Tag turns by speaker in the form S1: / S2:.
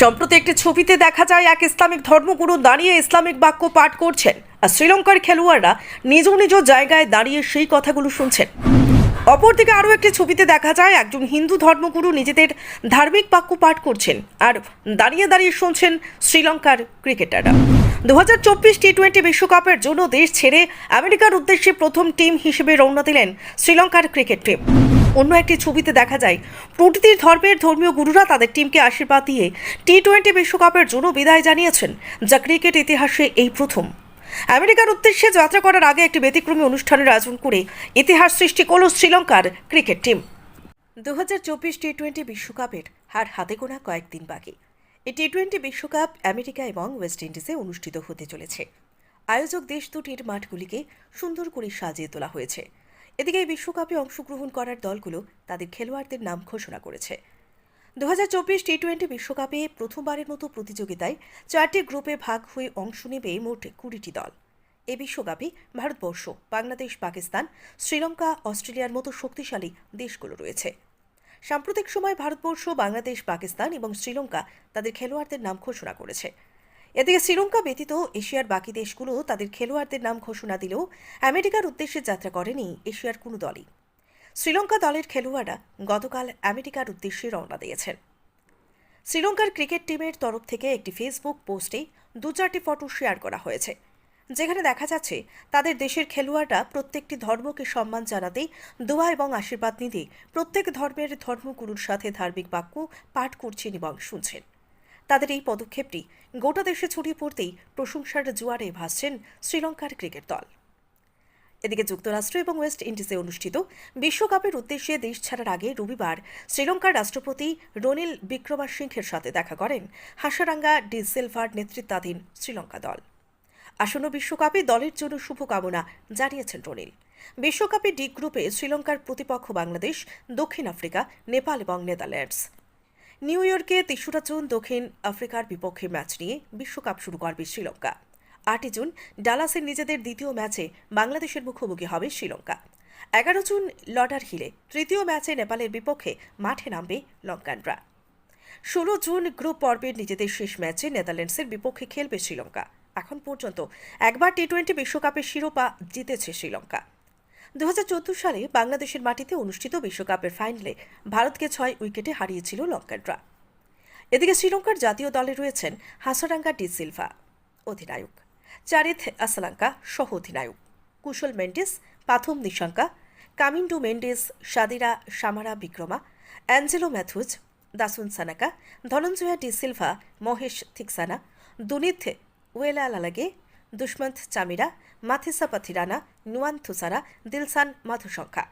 S1: সম্প্রতি একটি ছবিতে দেখা যায় এক ইসলামিক ধর্মগুরু দাঁড়িয়ে ইসলামিক বাক্য পাঠ করছেন, আর শ্রীলঙ্কার খেলোয়াড়রা নিজ নিজ জায়গায় দাঁড়িয়ে সেই কথাগুলো শুনছেন। অপরদিকে আরও একটি ছবিতে দেখা যায়, একজন হিন্দু ধর্মগুরু নিজেদের ধার্মিক বাক্য পাঠ করছেন, আর দাঁড়িয়ে দাঁড়িয়ে শুনছেন শ্রীলঙ্কার ক্রিকেটাররা। দু হাজার চব্বিশ টি টোয়েন্টি বিশ্বকাপের জন্য দেশ ছেড়ে আমেরিকার উদ্দেশ্যে প্রথম টিম হিসেবে রওনা দিলেন শ্রীলঙ্কার ক্রিকেট টিম। অন্য একটি ছবিতে দেখা যায় প্রতিটি ধর্মের ধর্মীয় গুরুরা তাদের টিমকে আশীর্বাদ দিয়ে টি টোয়েন্টি বিশ্বকাপের জন্য বিদায় জানিয়েছেন, যা ক্রিকেট ইতিহাসে এই প্রথম। আমেরিকার উদ্দেশ্যে যাত্রা করার আগে একটি ব্যতিক্রমী অনুষ্ঠানের আয়োজন করে ইতিহাস সৃষ্টি করল শ্রীলঙ্কার ক্রিকেট টিম। দু হাজার চব্বিশ টি টোয়েন্টি বিশ্বকাপের হার হাতে গোনা কয়েকদিন বাকি। এই টি টোয়েন্টি বিশ্বকাপ আমেরিকা এবং ওয়েস্ট ইন্ডিজে অনুষ্ঠিত হতে চলেছে। আয়োজক দেশ দুটির মাঠগুলিকে সুন্দর করে সাজিয়ে তোলা হয়েছে। এদিকে এই বিশ্বকাপে অংশগ্রহণ করার দলগুলো তাদের খেলোয়াড়দের নাম ঘোষণা করেছে। দু হাজার চব্বিশ টি টোয়েন্টি বিশ্বকাপে প্রথমবারের মতো প্রতিযোগিতায় চারটি গ্রুপে ভাগ হয়ে অংশ নেবে মোট কুড়িটি দল। এ বিশ্বকাপে ভারতবর্ষ, বাংলাদেশ, পাকিস্তান, শ্রীলঙ্কা, অস্ট্রেলিয়ার মতো শক্তিশালী দেশগুলো রয়েছে। সাম্প্রতিক সময় ভারতবর্ষ, বাংলাদেশ, পাকিস্তান এবং শ্রীলঙ্কা তাদের খেলোয়াড়দের নাম ঘোষণা করেছে। এদিকে শ্রীলঙ্কা ব্যতীত এশিয়ার বাকি দেশগুলো তাদের খেলোয়াড়দের নাম ঘোষণা দিলেও আমেরিকার উদ্দেশ্যে যাত্রা করেনি এশিয়ার কোনো দলই। শ্রীলঙ্কা দলের খেলোয়াড়রা গতকাল আমেরিকার উদ্দেশ্যে রওনা দিয়েছেন। শ্রীলঙ্কার ক্রিকেট টিমের তরফ থেকে একটি ফেসবুক পোস্টে দু চারটি ফটো শেয়ার করা হয়েছে, যেখানে দেখা যাচ্ছে তাদের দেশের খেলোয়াড়রা প্রত্যেকটি ধর্মকে সম্মান জানাতে, দোয়া এবং আশীর্বাদ নিতে প্রত্যেক ধর্মের ধর্মগুরুর সাথে ধার্মিক বাক্য পাঠ করছেন এবং শুনছেন। তাদের এই পদক্ষেপটি গোটা দেশে ছড়িয়ে পড়তেই প্রশংসার জোয়ারে ভাসছেন শ্রীলঙ্কার ক্রিকেট দল। এদিকে যুক্তরাষ্ট্র এবং ওয়েস্ট ইন্ডিজে অনুষ্ঠিত বিশ্বকাপের উদ্দেশ্যে দেশ ছাড়ার আগে রবিবার শ্রীলঙ্কার রাষ্ট্রপতি রনিল বিক্রমাসিংহের সাথে দেখা করেন হাসারাঙ্গা ডি সিলভার নেতৃত্বাধীন শ্রীলঙ্কা দল। আসন্ন বিশ্বকাপে দলের জন্য শুভকামনা জানিয়েছেন রনিল। বিশ্বকাপে ডি গ্রুপে শ্রীলঙ্কার প্রতিপক্ষ বাংলাদেশ, দক্ষিণ আফ্রিকা, নেপাল এবং নেদারল্যান্ডস। নিউ ইয়র্কে তেসরা জুন দক্ষিণ আফ্রিকার বিপক্ষে ম্যাচ নিয়ে বিশ্বকাপ শুরু করবে শ্রীলঙ্কা। আটই জুন ডালাসের নিজেদের দ্বিতীয় ম্যাচে বাংলাদেশের মুখোমুখি হবে শ্রীলঙ্কা। এগারো জুন লডার হিলে তৃতীয় ম্যাচে নেপালের বিপক্ষে মাঠে নামবে লঙ্কানরা। ষোলো জুন গ্রুপ পর্বের নিজেদের শেষ ম্যাচে নেদারল্যান্ডসের বিপক্ষে খেলবে শ্রীলঙ্কা। এখন পর্যন্ত একবার টি টোয়েন্টি বিশ্বকাপের শিরোপা জিতেছে শ্রীলঙ্কা। দু সালে বাংলাদেশের মাটিতে অনুষ্ঠিত বিশ্বকাপের ফাইনালে ভারতকে ছয় উইকেটে হারিয়েছিল লঙ্কানরা। এদিকে শ্রীলঙ্কার জাতীয় দলে রয়েছেন হাসারাঙ্গা ডি সিলভা অধিনায়ক, চারিথ আসলাঙ্কা সহ অধিনায়ক, কুশল মেন্ডিস, পাথম নিশাঙ্কা, কামিন্ডু মেন্ডিস, সাদিরা সামারা বিক্রমা, অ্যাঞ্জেলো ম্যাথুজ, দাসুন সানাকা, ধনঞ্জয়া ডি সিলভা, মহেশ থিকসানা দুনিত ওয়েলালাগে দুষ্মন্ত চামিরা মাথিসা পাথিরানা নুয়ান থুসারা দিলসান মাথুসংখ্যা